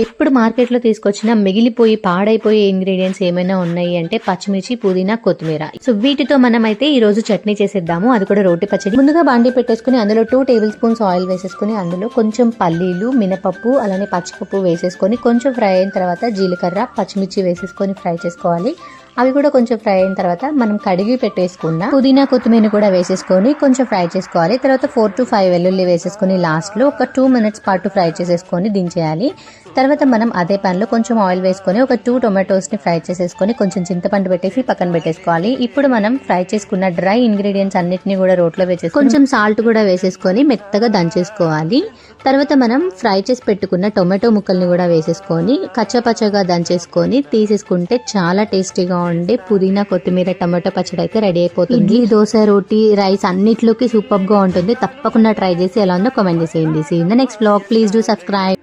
ఇప్పుడు మార్కెట్లో తీసుకొచ్చిన మిగిలిపోయి పాడైపోయే ఇంగ్రీడియంట్స్ ఏమైనా ఉన్నాయి అంటే పచ్చిమిర్చి పుదీనా కొత్తిమీర. సో వీటితో మనం అయితే ఈ రోజు చట్నీ చేసేద్దాము. అది కూడా రోటి పచ్చడి. ముందుగా బాండి పెట్టేసుకుని అందులో టూ టేబుల్ స్పూన్స్ ఆయిల్ వేసేసుకుని అందులో కొంచెం పల్లీలు మినపప్పు అలానే పచ్చిపప్పు వేసేసుకొని కొంచెం ఫ్రై అయిన తర్వాత జీలకర్ర పచ్చిమిర్చి వేసేసుకొని ఫ్రై చేసుకోవాలి. అవి కూడా కొంచెం ఫ్రై అయిన తర్వాత మనం కడిగి పెట్టేసుకున్న పుదీనా కొత్తిమీర కూడా వేసేసుకొని కొంచెం ఫ్రై చేసుకోవాలి. తర్వాత ఫోర్ టు ఫైవ్ వెల్లుల్లి వేసేసుకొని లాస్ట్లో ఒక టూ మినిట్స్ పాటు ఫ్రై చేసేసుకొని దించేయాలి. తర్వాత మనం అదే pan లో కొంచెం ఆయిల్ వేసుకొని ఒక టూ టొమాటోస్ని ఫ్రై చేసేసుకొని కొంచెం చింతపండు పెట్టేసి పక్కన పెట్టేసుకోవాలి. ఇప్పుడు మనం ఫ్రై చేసుకున్న డ్రై ఇంగ్రీడియంట్స్ అన్నిటిని కూడా రోట్లో వేసేసి కొంచెం సాల్ట్ కూడా వేసేసుకొని మెత్తగా దంచేసుకోవాలి. తర్వాత మనం ఫ్రై చేసి పెట్టుకున్న టొమాటో ముక్కల్ని కూడా వేసేసుకొని కచ్చపచ్చగా దంచేసుకొని తీసేసుకుంటే చాలా టేస్టీగా ఉండే పుదీనా కొత్తిమీర టమాటో పచ్చడి అయితే రెడీ అయిపోతుంది. ఇడ్లీ దోశ రోటీ రైస్ అన్నిట్లోకి సూపర్గా ఉంటుంది. తప్పకుండా ట్రై చేసి ఎలా ఉందో కామెంట్ చేసేయండి. See in the next blog please do subscribe